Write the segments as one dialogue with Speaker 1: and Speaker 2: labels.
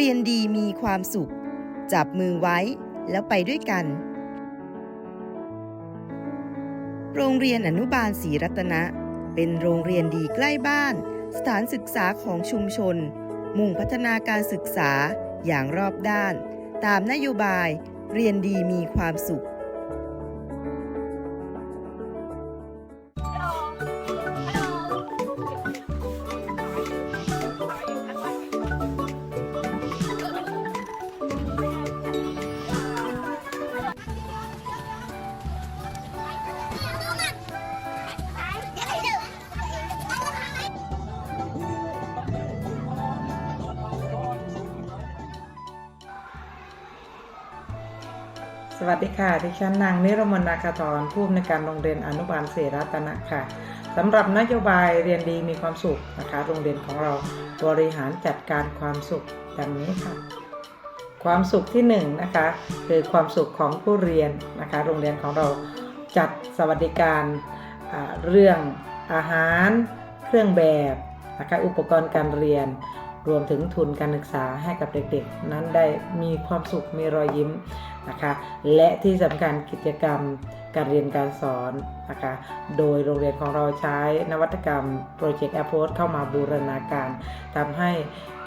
Speaker 1: เรียนดีมีความสุข จับมือไว้แล้วไปด้วยกัน โรงเรียนอนุบาลศรีรัตนะ เป็นโรงเรียนดีใกล้บ้าน สถานศึกษาของชุมชน มุ่งพัฒนาการศึกษาอย่างรอบด้าน ตามนโยบายเรียนดีมีความสุข
Speaker 2: สวัสดีค่ะ ดิฉันนางนิรมนนาคาธรผู้อำนวยการโรงเรียนอนุบาลเสรัตนะค่ะสำหรับนโยบายเรียนดีมีความสุขนะคะ โรงเรียนของเราบริหารจัดการความสุขดังนี้ค่ะ ความสุขที่หนึ่งนะคะคือความสุขของผู้เรียนนะคะ โรงเรียนของเราจัดสวัสดิการเรื่องอาหาร เครื่องแบบนะคะอุปกรณ์การเรียน รวมถึงทุนการศึกษาให้กับเด็กๆ นั้นได้มีความสุขมีรอยยิ้มนะคะ และที่สำคัญกิจกรรมการเรียนการสอนนะคะ โดยโรงเรียนของเราใช้นวัตกรรมโปรเจกต์แอปโพสเข้ามาบูรณาการทำให้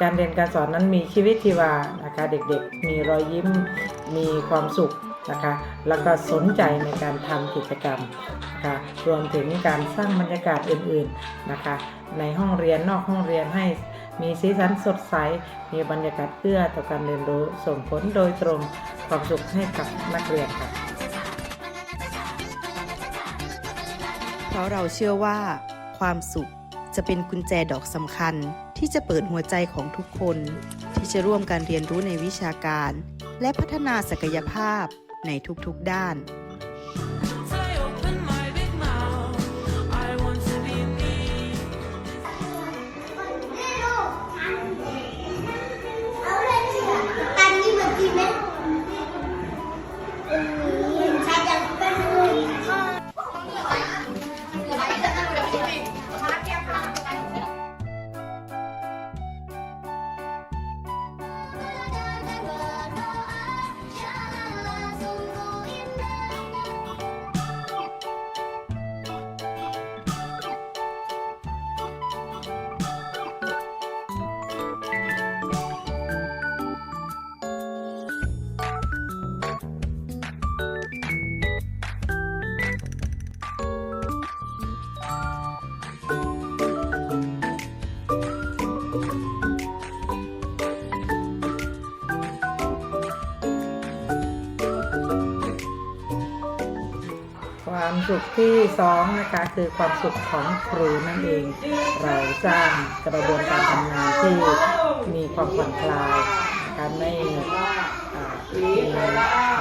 Speaker 2: การเรียนการสอนนั้นมีชีวิตชีวานะคะ เด็กๆ มีรอยยิ้ม มีความสุขนะคะ แล้วก็สนใจในการทำกิจกรรมนะคะรวมถึงการสร้างบรรยากาศอื่นๆนะคะ ในห้องเรียนนอกห้องเรียนให้ มีสีสันสดใส มีบรรยากาศเอื้อต่อการเรียนรู้ส่งผลโดยตรงความสุขให้กับนักเรียนค่ะ
Speaker 1: เพราะเราเชื่อว่า ความสุขจะเป็นกุญแจดอกสำคัญ ที่จะเปิดหัวใจของทุกคน ที่จะร่วมกันเรียนรู้ในวิชาการ และพัฒนาศักยภาพในทุกๆด้าน
Speaker 2: สุขที่สองนะคะคือความสุขของครูนั่นเอง เราสร้างกระบวนการทำงานที่มีความผ่อนคลายนะคะไม่มีคว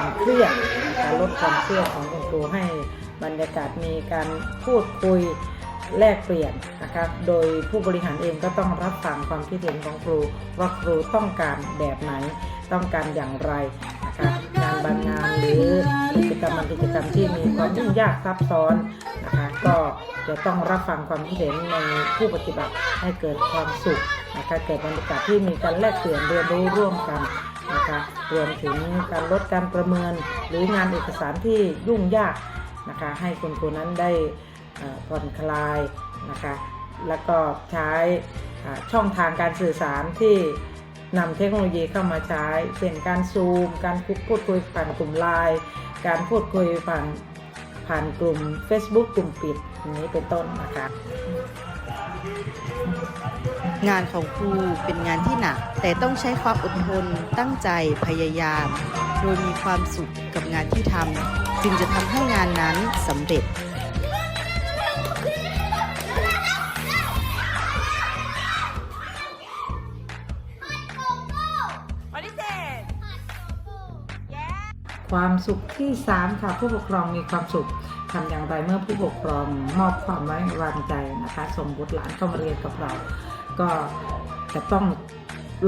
Speaker 2: ามเครียดนะคะลดความเครียดของคุณครูให้บรรยากาศมีการพูดคุยแลกเปลี่ยนนะคะโดยผู้บริหารเองก็ต้องรับฟังความคิดเห็นของครู ว่าครูต้องการแบบไหน ต้องการอย่างไรนะคะงานบางงานหรือ กิจกรรมที่มีความยุ่งยากซับซ้อนนะคะก็จะต้องรับฟังความคิดเห็นในผู้ปฏิบัติให้เกิดความสุขนะคะเกิดบรรยากาศที่มีการแลกเปลี่ยนเรียนรู้ร่วมกันนะคะรวมถึงการลดการประเมิน หรืองานเอกสารที่ยุ่งยากนะคะให้คุณครูนั้นได้ผ่อนคลายนะคะแล้วก็ใช้ช่องทางการสื่อสารที่นำเทคโนโลยีเข้ามาใช้เช่นการซูม การพูดคุยผ่านกลุ่มไลน์ การพูดคุยผ่านผ่านกลุ่ม Facebook กลุ่มปิดนี้เป็นต้นนะคะ
Speaker 1: งานของครูเป็นงานที่หนัก แต่ต้องใช้ความอดทน ตั้งใจพยายาม โดยมีความสุขกับงานที่ทำจึงจะทำให้งานนั้นสำเร็จ
Speaker 2: ความสุขที่ 3 ค่ะผู้ปกครองมีความสุขทำอย่างไรเมื่อผู้ปกครองมอบความไว้วางใจนะคะส่งบุตรหลานเข้ามาเรียนกับเรา ก็จะต้อง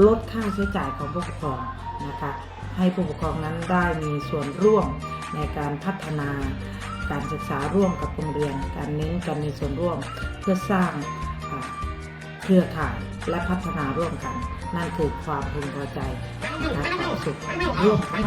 Speaker 2: ลดค่าใช้จ่ายของผู้ปกครองนะคะให้ผู้ปกครองนั้นได้มีส่วนร่วมในการพัฒนาการศึกษาร่วมกับโรงเรียน การเน้นการมีส่วนร่วมเพื่อสร้างเครือข่ายและพัฒนาร่วมกัน นั่นคือความพึงพอใจและความสุขร่วมกัน